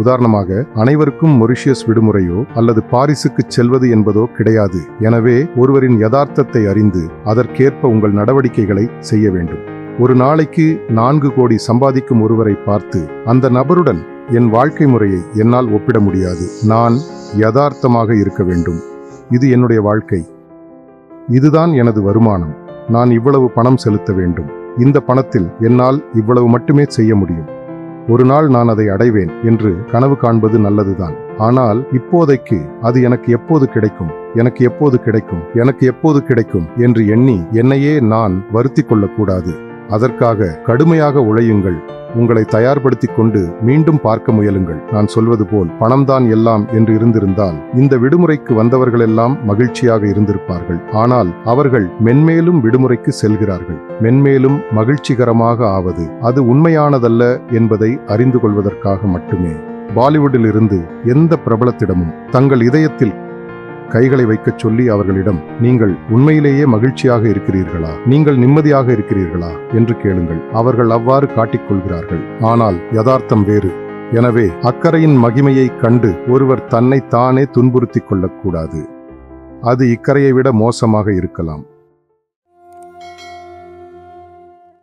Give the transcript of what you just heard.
உதாரணமாக அனைவருக்கும் மொரிஷியஸ் விடுமுறையோ அல்லது பாரிஸுக்கு செல்வது என்பதோ கிடையாது. எனவே ஒருவரின் யதார்த்தத்தை அறிந்து அதற்கேற்ப உங்கள் நடவடிக்கைகளை செய்ய வேண்டும். ஒரு நாளைக்கு நான்கு கோடி சம்பாதிக்கும் ஒருவரை பார்த்து அந்த நபருடன் என் வாழ்க்கை முறையை என்னால் ஒப்பிட முடியாது. நான் யதார்த்தமாக இருக்க வேண்டும். இது என்னுடைய வாழ்க்கை. இதுதான் எனது வருமானம். நான் இவ்வளவு பணம் செலுத்த வேண்டும். இந்த பணத்தில் என்னால் இவ்வளவு மட்டுமே செய்ய முடியும். ஒரு நாள் நான் அதை அடைவேன் என்று கனவு காண்பது நல்லதுதான். ஆனால் இப்போதைக்கு அது எனக்கு எப்போது கிடைக்கும்? எனக்கு எப்போது கிடைக்கும்? எனக்கு எப்போது கிடைக்கும்? என்று எண்ணி என்னையே நான் வருத்தி கொள்ளக்கூடாது. அதற்காக கடுமையாக உழையுங்கள். உங்களை தயார்படுத்திக் கொண்டு மீண்டும் பார்க்க முயலுங்கள். நான் சொல்வது போல் பணம்தான் எல்லாம் என்று இருந்திருந்தால் இந்த விடுமுறைக்கு வந்தவர்களெல்லாம் மகிழ்ச்சியாக இருந்திருப்பார்கள். ஆனால் அவர்கள் மென்மேலும் விடுமுறைக்கு செல்கிறார்கள். மென்மேலும் மகிழ்ச்சிகரமாக ஆவது அது உண்மையானதல்ல என்பதை அறிந்து கொள்வதற்காக மட்டுமே. பாலிவுட்டில் இருந்து எந்த பிரபலத்திடமும் தங்கள் இதயத்தில் கைகளை வைக்கச் சொல்லி அவர்களிடம் நீங்கள் உண்மையிலேயே மகிழ்ச்சியாக இருக்கிறீர்களா? நீங்கள் நிம்மதியாக இருக்கிறீர்களா? என்று கேளுங்கள். அவர்கள் அவ்வாறு காட்டிக்கொள்கிறார்கள். ஆனால் யதார்த்தம் வேறு. எனவே அக்கறையின் மகிமையை கண்டு ஒருவர் தன்னை தானே துன்புறுத்திக் கொள்ளக்கூடாது. அது இக்கரையை விட மோசமாக இருக்கலாம்.